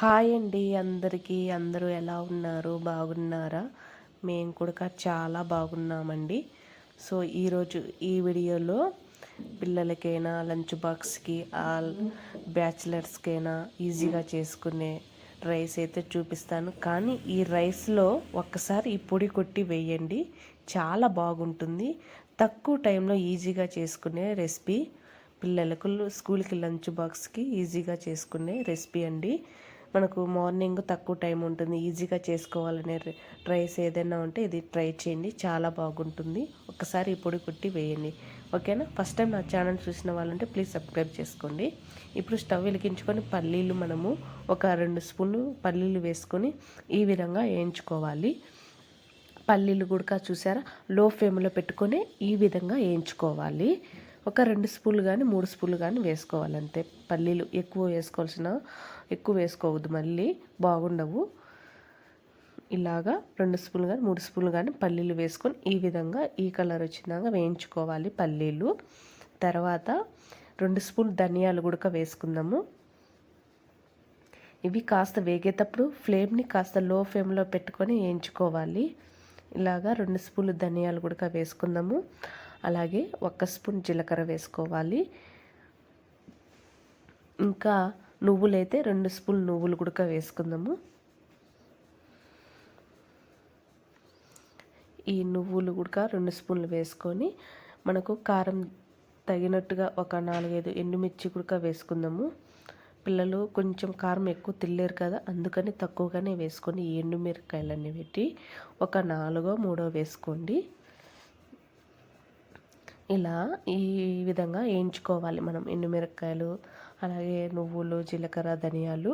Hi అండి అందరికీ. అందరూ ఎలా ఉన్నారు? బాగున్నారా? మేము కూడా చాలా బాగున్నామండి. సో ఈరోజు ఈ వీడియోలో పిల్లలకైనా లంచ్ బాక్స్కి ఆల్ బ్యాచిలర్స్కైనా ఈజీగా చేసుకునే రైస్ అయితే చూపిస్తాను. కానీ ఈ రైస్లో ఒక్కసారి ఈ పొడి కొట్టి వేయండి. చాలా బాగుంటుంది. తక్కువ టైంలో ఈజీగా చేసుకునే రెసిపీ పిల్లలకు స్కూల్కి లంచ్ బాక్స్కి ఈజీగా చేసుకునే రెసిపీ అండి. మనకు మార్నింగ్ తక్కువ టైం ఉంటుంది ఈజీగా చేసుకోవాలనే రైస్ ఏదైనా ఉంటే ఇది ట్రై చేయండి చాలా బాగుంటుంది. ఒకసారి ఈ పొడి కుట్టి వేయండి. ఓకేనా? ఫస్ట్ టైం నా ఛానల్ చూసిన వాళ్ళంటే ప్లీజ్ సబ్స్క్రైబ్ చేసుకోండి. ఇప్పుడు స్టవ్ వెలిగించుకొని పల్లీలు మనము ఒక రెండు స్పూన్లు పల్లీలు వేసుకొని ఈ విధంగా వేయించుకోవాలి. పల్లీలు గుడక చూసారా? లో ఫ్లేమ్లో పెట్టుకొని ఈ విధంగా వేయించుకోవాలి. ఒక రెండు స్పూన్లు కానీ మూడు స్పూన్లు కానీ వేసుకోవాలంతే. పల్లీలు ఎక్కువ వేసుకోవాల్సిన ఎక్కువ వేసుకోవద్దు మళ్ళీ బాగుండవు. ఇలాగా రెండు స్పూన్లు కానీ మూడు స్పూన్లు కానీ పల్లీలు వేసుకొని ఈ విధంగా ఈ కలర్ వచ్చినాక వేయించుకోవాలి పల్లీలు. తర్వాత రెండు స్పూన్ ధనియాలు గుడక వేసుకుందాము. ఇవి కాస్త వేగేటప్పుడు ఫ్లేమ్ని కాస్త లో ఫ్లేమ్లో పెట్టుకొని వేయించుకోవాలి. ఇలాగా రెండు స్పూన్లు ధనియాలు గుడక వేసుకుందాము. అలాగే ఒక స్పూన్ జీలకర్ర వేసుకోవాలి. ఇంకా నువ్వులైతే రెండు స్పూన్ నువ్వులు కూడా వేసుకుందాము. ఈ నువ్వులు కూడా రెండు స్పూన్లు వేసుకొని మనకు కారం తగినట్టుగా ఒక నాలుగైదు ఎండుమిర్చి కూడా వేసుకుందాము. పిల్లలు కొంచెం కారం ఎక్కువ తినలేరు కదా అందుకని తక్కువగానే వేసుకొని ఈ ఎండుమిరకాయలన్నీ పెట్టి ఒక నాలుగో మూడో వేసుకోండి. ఇలా ఈ విధంగా వేయించుకోవాలి మనం ఎండుమిరపకాయలు అలాగే నువ్వులు జీలకర్ర ధనియాలు.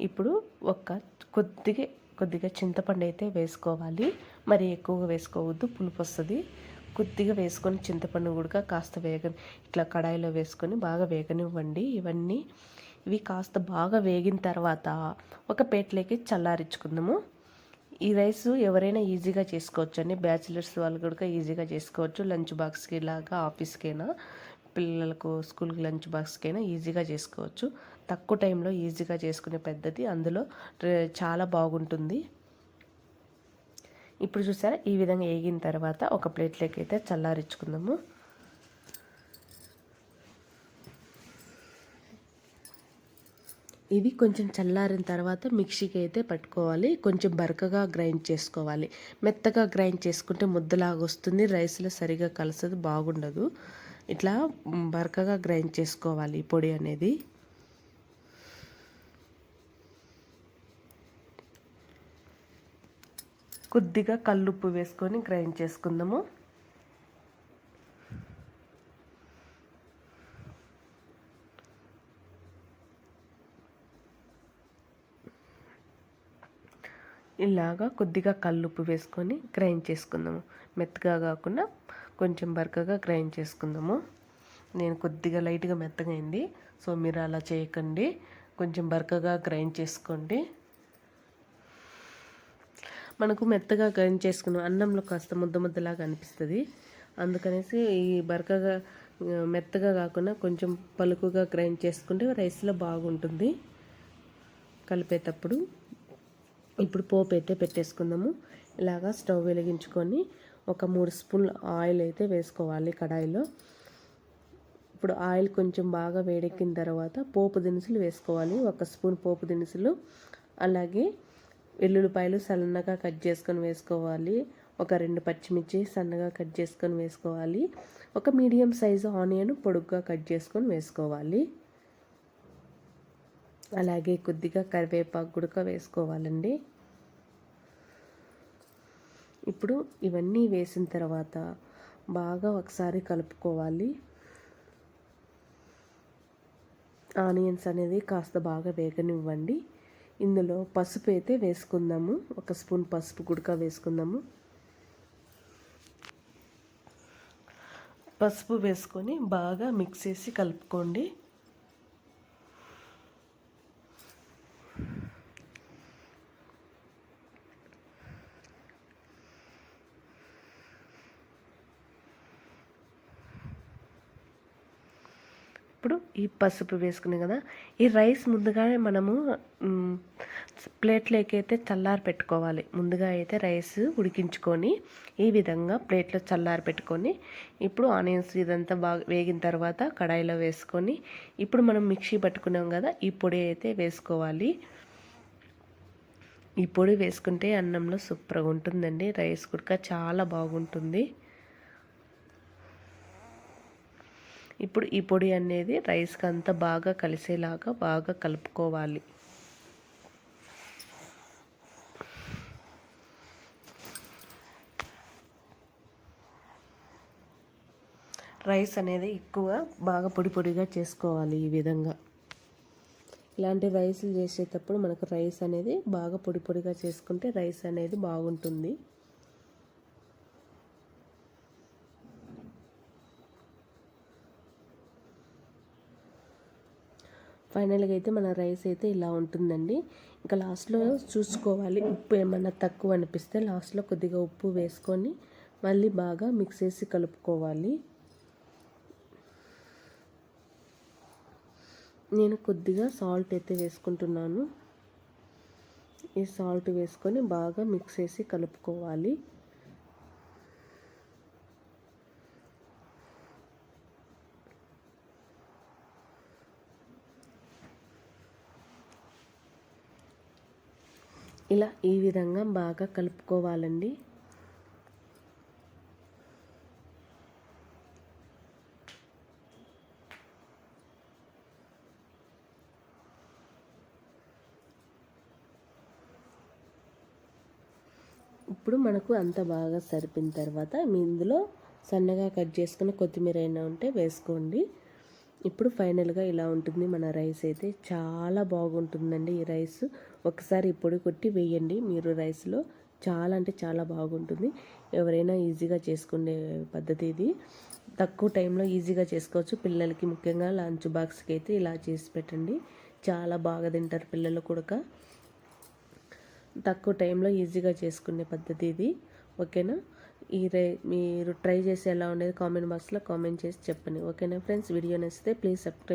ఇప్పుడు ఒక కొద్దిగా కొద్దిగా చింతపండు అయితే వేసుకోవాలి. మరి ఎక్కువగా వేసుకోవద్దు పులుపు వస్తుంది. కొద్దిగా వేసుకొని చింతపండు కూడా కాస్త వేగ ఇట్లా కడాయిలో వేసుకొని బాగా వేగనివ్వండి. ఇవన్నీ ఇవి కాస్త బాగా వేగిన తర్వాత ఒక పేట్లోకి చల్లారించుకుందాము. ఈ రైస్ ఎవరైనా ఈజీగా చేసుకోవచ్చు అండి బ్యాచిలర్స్ వాళ్ళు కూడా ఈజీగా చేసుకోవచ్చు. లంచ్ బాక్స్కి లాగా ఆఫీస్కైనా పిల్లలకు స్కూల్కి లంచ్ బాక్స్కైనా ఈజీగా చేసుకోవచ్చు. తక్కువ టైంలో ఈజీగా చేసుకునే పద్ధతి అందులో చాలా బాగుంటుంది. ఇప్పుడు చూసారా? ఈ విధంగా వేగిన తర్వాత ఒక ప్లేట్లోకి అయితే చల్లారించుకుందాము ఇవి కొంచెం చల్లారిన తర్వాత మిక్సీకి అయితే పట్టుకోవాలి. కొంచెం బరకగా గ్రైండ్ చేసుకోవాలి. మెత్తగా గ్రైండ్ చేసుకుంటే ముద్దలాగా వస్తుంది. రైస్లో సరిగా కలసదు బాగుండదు. ఇట్లా బరకగా గ్రైండ్ చేసుకోవాలి పొడి అనేది. కొద్దిగా కల్లుప్పు వేసుకొని గ్రైండ్ చేసుకుందాము. ఇలాగా కొద్దిగా కల్లుప్పు వేసుకొని గ్రైండ్ చేసుకుందాము. మెత్తగా కాకుండా కొంచెం బరకగా గ్రైండ్ చేసుకుందాము. నేను కొద్దిగా లైట్గా మెత్తగా అయింది. సో మీరు అలా చేయకండి. కొంచెం బరకగా గ్రైండ్ చేసుకోండి. మనకు మెత్తగా గ్రైండ్ చేసుకున్నాం అన్నంలో కాస్త ముద్ద ముద్దలాగా అనిపిస్తుంది. అందుకనేసి ఈ బరకగా మెత్తగా కాకుండా కొంచెం పలుకుగా గ్రైండ్ చేసుకుంటే రైస్లో బాగుంటుంది. కలిపేటప్పుడు ఇప్పుడు పోపు అయితే పెట్టేసుకుందాము. ఇలాగా స్టవ్ వెలిగించుకొని ఒక మూడు స్పూన్ల ఆయిల్ అయితే వేసుకోవాలి కడాయిలో. ఇప్పుడు ఆయిల్ కొంచెం బాగా వేడెక్కిన తర్వాత పోపు దినుసులు వేసుకోవాలి. ఒక స్పూన్ పోపు దినుసులు అలాగే వెల్లుల్లిపాయలు సన్నగా కట్ చేసుకొని వేసుకోవాలి. ఒక రెండు పచ్చిమిర్చి సన్నగా కట్ చేసుకొని వేసుకోవాలి. ఒక మీడియం సైజు ఆనియన్ పొడుగ్గా కట్ చేసుకొని వేసుకోవాలి. అలాగే కొద్దిగా కరివేపాకు గుడక వేసుకోవాలండి. ఇప్పుడు ఇవన్నీ వేసిన తర్వాత బాగా ఒకసారి కలుపుకోవాలి. ఆనియన్స్ అనేది కాస్త బాగా వేగనివ్వండి. ఇందులో పసుపు అయితే వేసుకుందాము. ఒక స్పూన్ పసుపు గుడక వేసుకుందాము. పసుపు వేసుకొని బాగా మిక్స్ చేసి కలుపుకోండి. ఇప్పుడు ఈ పసుపు వేసుకున్నాం కదా ఈ రైస్ ముందుగానే మనము ప్లేట్లోకైతే ప్లేట్లోకి అయితే చల్లారి పెట్టుకోవాలి. ముందుగా అయితే రైస్ ఉడికించుకొని ఈ విధంగా ప్లేట్లో చల్లారి పెట్టుకొని ఇప్పుడు ఆనియన్స్ ఇదంతా బాగా వేగిన తర్వాత కడాయిలో వేసుకొని ఇప్పుడు మనం మిక్సీ పట్టుకున్నాం కదా ఈ పొడి అయితే వేసుకోవాలి. ఈ పొడి వేసుకుంటే అన్నంలో సూపర్గా ఉంటుందండి రైస్ కుడక చాలా బాగుంటుంది. ఇప్పుడు ఈ పొడి అనేది రైస్కి అంతా బాగా కలిసేలాగా బాగా కలుపుకోవాలి. రైస్ అనేది ఎక్కువ బాగా పొడి పొడిగా చేసుకోవాలి ఈ విధంగా. ఇలాంటి రైస్లు చేసేటప్పుడు మనకు రైస్ అనేది బాగా పొడి పొడిగా చేసుకుంటే రైస్ అనేది బాగుంటుంది. ఫైనల్గా అయితే మన రైస్ అయితే ఇలా ఉంటుందండి. ఇంకా లాస్ట్లో చూసుకోవాలి. ఉప్పు ఏమన్నా తక్కువ అనిపిస్తే లాస్ట్లో కొద్దిగా ఉప్పు వేసుకొని మళ్ళీ బాగా మిక్స్ చేసి కలుపుకోవాలి. నేను కొద్దిగా సాల్ట్ అయితే వేసుకుంటున్నాను. ఈ సాల్ట్ వేసుకొని బాగా మిక్స్ చేసి కలుపుకోవాలి. ఇలా ఈ విధంగా బాగా కలుపుకోవాలండి. ఇప్పుడు మనకు అంత బాగా సరిపిన తర్వాత మీ ఇందులో సన్నగా కట్ చేసుకుని కొత్తిమీర అయినా ఉంటే వేసుకోండి. ఇప్పుడు ఫైనల్గా ఇలా ఉంటుంది. మన రైస్ అయితే చాలా బాగుంటుందండి ఈ రైస్. ఒకసారి పొడి కొట్టి వేయండి. మీరు రైస్లో చాలా అంటే చాలా బాగుంటుంది. ఎవరైనా ఈజీగా చేసుకునే పద్ధతి ఇది. తక్కువ టైంలో ఈజీగా చేసుకోవచ్చు. పిల్లలకి ముఖ్యంగా లంచ్ బాక్స్కి అయితే ఇలా చేసి పెట్టండి. చాలా బాగా తింటారు పిల్లలు కూడా తక్కువ టైంలో ఈజీగా చేసుకునే పద్ధతి ఇది. ఓకేనా? ఈ రే మీరు ట్రై చేసి ఎలా ఉండేది కామెంట్ బాక్స్లో కామెంట్ చేసి చెప్పండి. ఓకేనా ఫ్రెండ్స్? వీడియో నచ్చితే ప్లీజ్ సబ్స్క్రైబ్